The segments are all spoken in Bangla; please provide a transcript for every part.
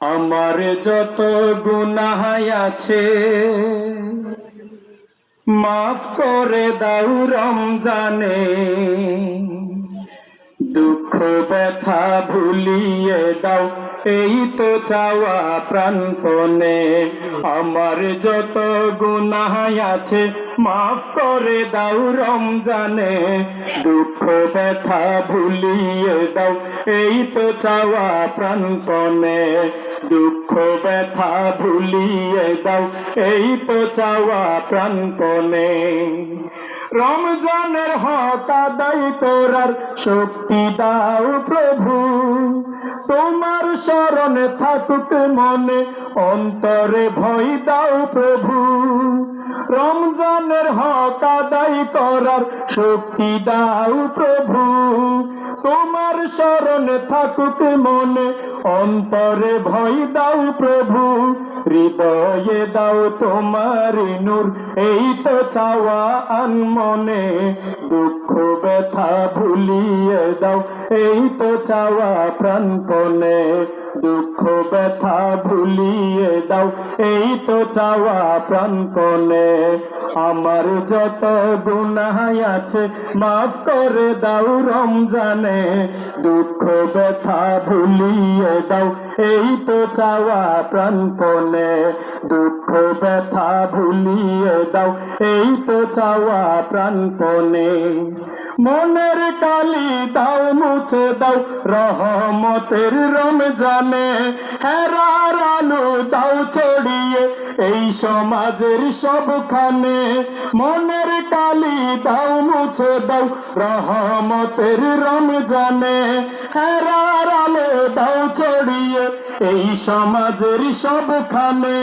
আমার যত গুনাহ আছে, মাফ করে দাও রমজানে। দুঃখ, ব্যথা ভুলিয়ে দাও, এই তো চাওয়া প্রাণপণে। আমার যত গুনাহ আছে মাফ করে দাও রমজানে, দুঃখ, ব্যথা ভুলিয়ে দাও। এই তো চাওয়া প্রাণপণে, দুঃখ, ব্যথা ভুলিয়ে দাও। এই তো চাওয়া প্রাণপণে। রমজানের হক আদায় করার শক্তি দাও প্রভু। তোমার শরণে থাকুক মনে, অন্তরে ভয় দাও প্রভু। রমজানের হক আদায় করার শক্তি দাও প্রভু। তোমার স্মরণে থাকুক মনে। অন্তরে ভয় দাও প্রভু, হৃদয়ে দাও তোমার নূর। এই তো চাওয়া আনমনে দুঃখ ব্যথা ভুলিয়ে দাও। এই তো চাওয়া প্রাণপণে, দুঃখ ব্যথা ভুলিয়ে দাও। এই তো চাওয়া প্রাণপণে, আমার যত গুনাহ আছে, মাফ করে দাও রমজানে। দুঃখ ব্যথা ভুলিয়ে দাও। এই তো চাওয়া প্রাণপণে দুঃখ ব্যথা ভুলিয়ে দাও। এই তো চাওয়া প্রাণপণে মনের কালি দাও, মুছে দাও, রহমতের রমজানে। হেরার আলো দাও ছড়িয়ে এই সমাজের সবখানে। মনের কালি দাও, মুছে দাও, রহমতের রমজানে। হেরার আলো দাও ছড়িয়ে এই সমাজের সবখানে।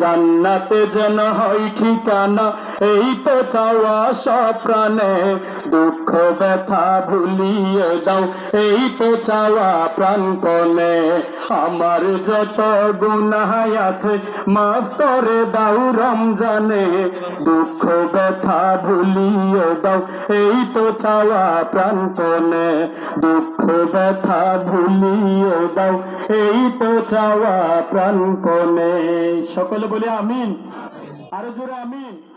জান্নাতে যেন হয় ঠিকানা এই তো চাওয়া সপ্রাণে দুঃখ, ব্যথা ভুলিয়ে দাও। এই তো চাওয়া প্রাণপণে আমার যত গুনাহ আছে, মাফ করে দাও রমজানে। দুঃখ, ব্যথা ভুলিয়ে দাও, এই তো চাওয়া প্রাণপণে দুঃখ, ব্যথা ভুলিয়ে দাও। এই তো চাওয়া প্রাণপণে সকলে বলে আমিন। আরও জোরে আমিন।